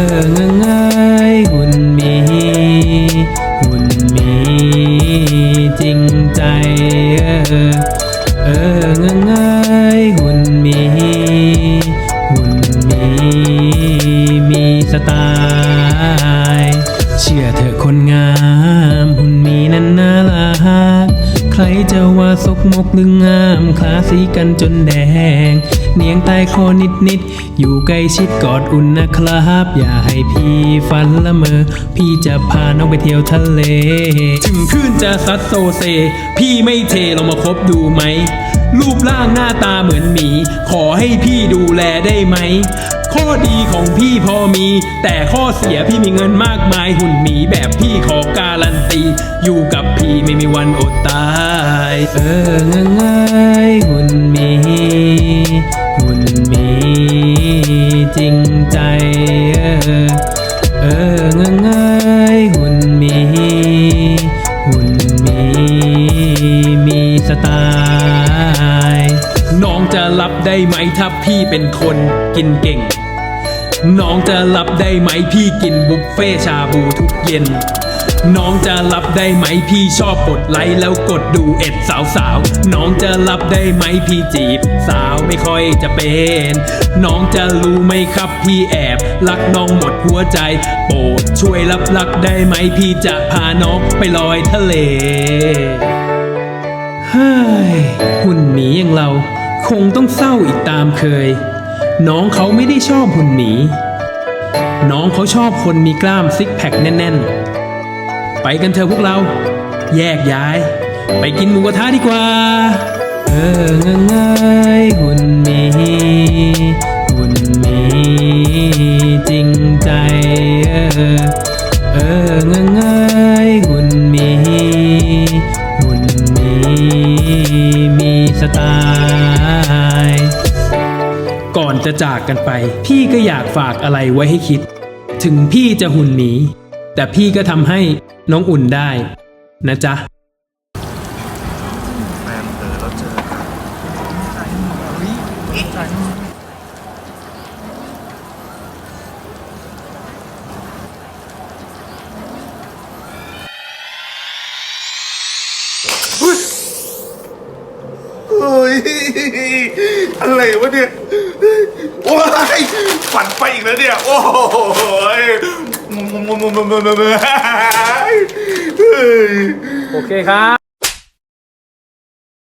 งเงยหุ่นมี หุ่นมี จริงใจ เออเออเงเงยหุ่นมี หุ่นมี มีสไตล์เชื่อเธอคนงาม หุ่นมีนั้นน่ารัก ใครจะว่าสกมกหรืองามคลาสีกันจนแดง เนียงใต้คอนิดนิด อยู่ใกล้ชิดกอดอุ่นนะครับ อย่าให้พี่ฟันละเมอ พี่จะพาน้องไปเที่ยวทะเล ถึงขึ้นจะซัดโซเซ พี่ไม่เทลองมาคบดูไหม รูปร่างหน้าตาเหมือนหมี ขอให้พี่ดูแลได้ไหมข้อดีของพี่พอมี แต่ข้อเสียพี่มีเงินมากมายหุ่นหมีแบบพี่ขอการันตี อยู่กับพี่ไม่มีวันอด เออเงยเงยหุ่นมี หุ่นมีจริงใจเออเออเงยเงยหุ่นมี หุ่นมีมีสไตล์น้องจะรับได้ไหมถ้าพี่เป็นคนกินเก่ง น้องจะรับได้ไหมพี่กินบุฟเฟ่ชาบูทุกเย็น น้องจะรับได้ไหมพี่ชอบกดไลค์แล้วกดดูเอ็ดสาวสาวน้องจะรับได้ไหมพี่จีบ สาวไม่ค่อยจะเป็น น้องจะรู้ไหมครับพี่แอบ รักน้องหมดหัวใจ โปรดช่วยรับรักได้ไหมพี่จะพาน้องไปลอยทะเลเฮ้ยหุ่นหมีอย่างเรา คงต้องเศร้าอีกตามเคย น้องเขาไม่ได้ชอบหุ่นหมี น้องเขาชอบคนมีกล้ามซิกแพคแน่น ๆ ไปกันเถอะพวกเรา แยกย้าย ไปกินหมูกระทะดีกว่า เออเงยเยหุ่นมีหุ่นมีจริงใจ เออเออเงยเยหุ่นมีหุ่นมีมีสไตล์ก่อนจะจากกันไป พี่ก็อยากฝากอะไรไว้ให้คิด ถึงพี่จะหุ่นหมีแต่พี่ก็ทำให้ น้องอุ่นได้นะจ๊ะอะไรวะเนี่ย โอ้ยฝันไปอีกแล้วเนี่ย โอ้ย โอเคครับ